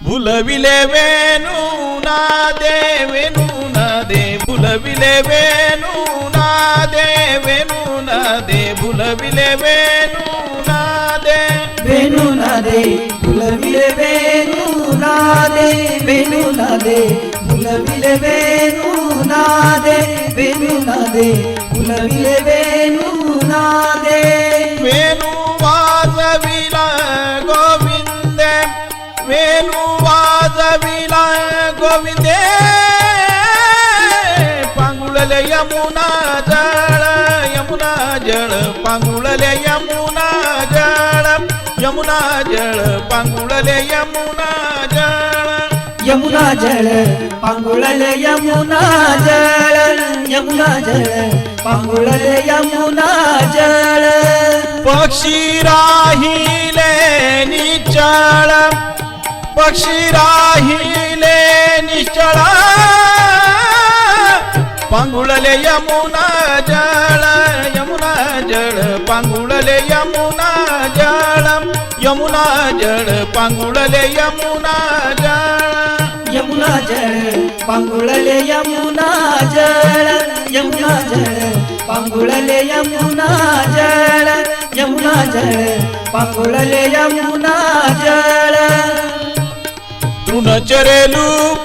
బులవిలేవేను నా దేవేను నా దే బులవిలేవేను నా దేవేను నా దే బులవిలేవేను నా దే. వేను నా దే బులవిలేవేను నా దే వేను నా దే బులవిలేవేను నా దే వేను నా దే బులవిలేవేను నా దే. వేను गोविंदे पांगुळले यमुना जळ यमुना जळ पांगुळले यमुना जळ यमुना जळ पांगुळले यमुना जळ. यमुना जळ पांगुळले यमुना जळ यमुना जळ पांगुळले यमुना जळ. पक्षी राहिले निचळ पक्षी राहिले पांगुळले यमुना जळ यमुना जळ पांगुळले यमुना जळ यमुना जळ पांगुळले यमुना जळ. यमुना जळ पांगुळले यमुना जळ यमुना जळ पांगुळले यमुना जळ यमुना जळ पांगुळले यमुना जळ. तृणचरे लुप्त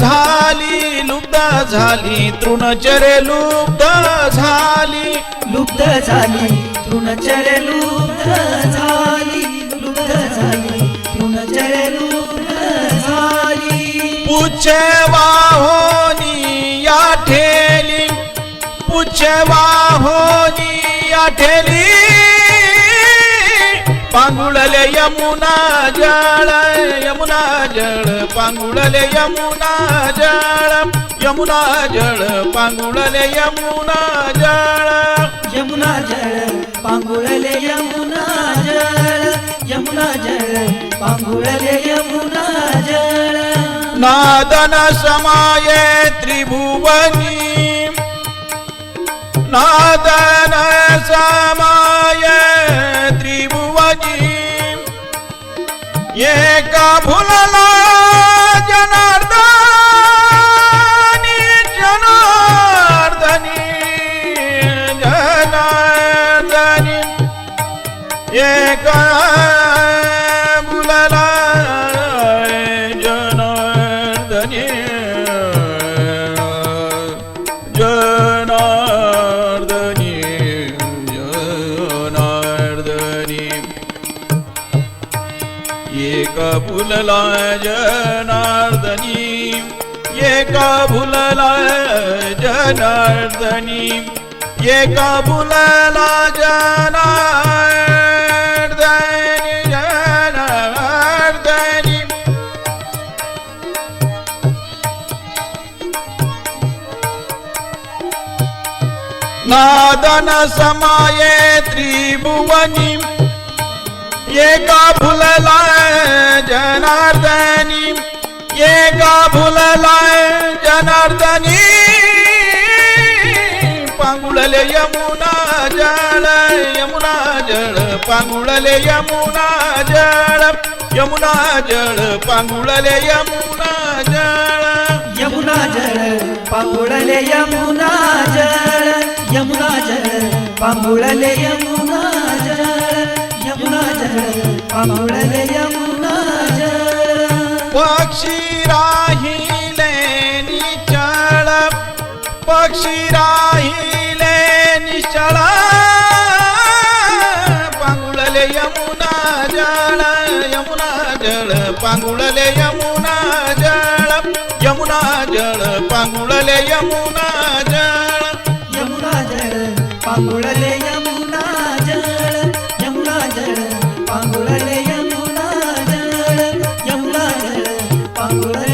झाली लुप्त झाली तृणचरे लुप्त झाली. लुप्त झाली तृणचर लुप्त झाली लुप्त झाली तृणचर लुप्त झाली. पुच्छ वाहोनी या ठेली पुच्छ वाहोनी यमुना जळ यमुना जळ पांगुळले यमुना जळ यमुना जळ पांगुळले यमुना जळ. यमुना जळ पांगुळले यमुना जळ यमुना जळ पांगुळले यमुना जळ. नादन समाये त्रिभुवनी नादन समाये एका भुलला जनार्दनी जनार्दनी जनार्दनी? एका एका भुलला जनार्दनी एका भुलला जनार्दनी एका भुलला जनार्दनी जनार्दनी। नादन समाये त्रिभुवनी एका भुलला जनार्दनी एका फुललाय जनार्दनी. पांगुळले यमुना जळ यमुना जळ पांगुळले यमुना जळ यमुना जळ पांगुळले यमुना जळ. यमुना जळ पांगुळले यमुना जळ यमुना जळ पांगुळले यमुना जळ यमुना जळ पक्षी राहिले निचळ पक्षी राहिले निचळ पांगुळले यमुना जळ यमुना जळ पांगुळले यमुना जळ यमुना जळ पांगुळले यमुना जळ. यमुना जळ पांगुळले Amen.